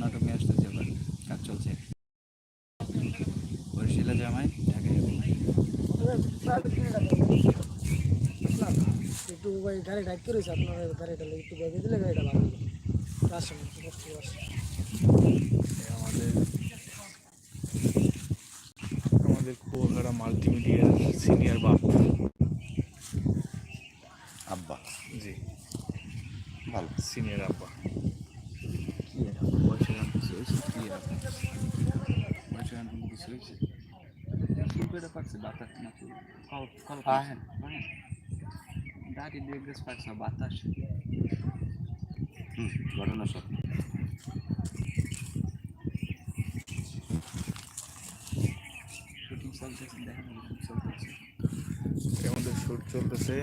নাটক নিয়ে আসতেছে এবার কাজ চলছে। বরিশালে জামাই ঢাকায় একটু ভাই গাড়ি ডাক করেছে আপনার গাড়িটা একটু বেগে দিলে গাড়িটা ভালো আসেন আমাদের আমাদের মাল্টিমিডিয়ার সিনিয়র বাপ। আব্বা। জি। ভালো। সিনিয়র আব্বা। বয়সের গান কিছু হয়েছে করে পাকছে বাতাস না ফুল কল কল পাহেন। পাহেন দাঁড়ি দিয়ে গেছে পাকছে বাতাস। হুম ঘটনা সব শুটিং চলতেছে দেখেন শুটিং চলতেছে। মধ্যে শুট চলতেছে।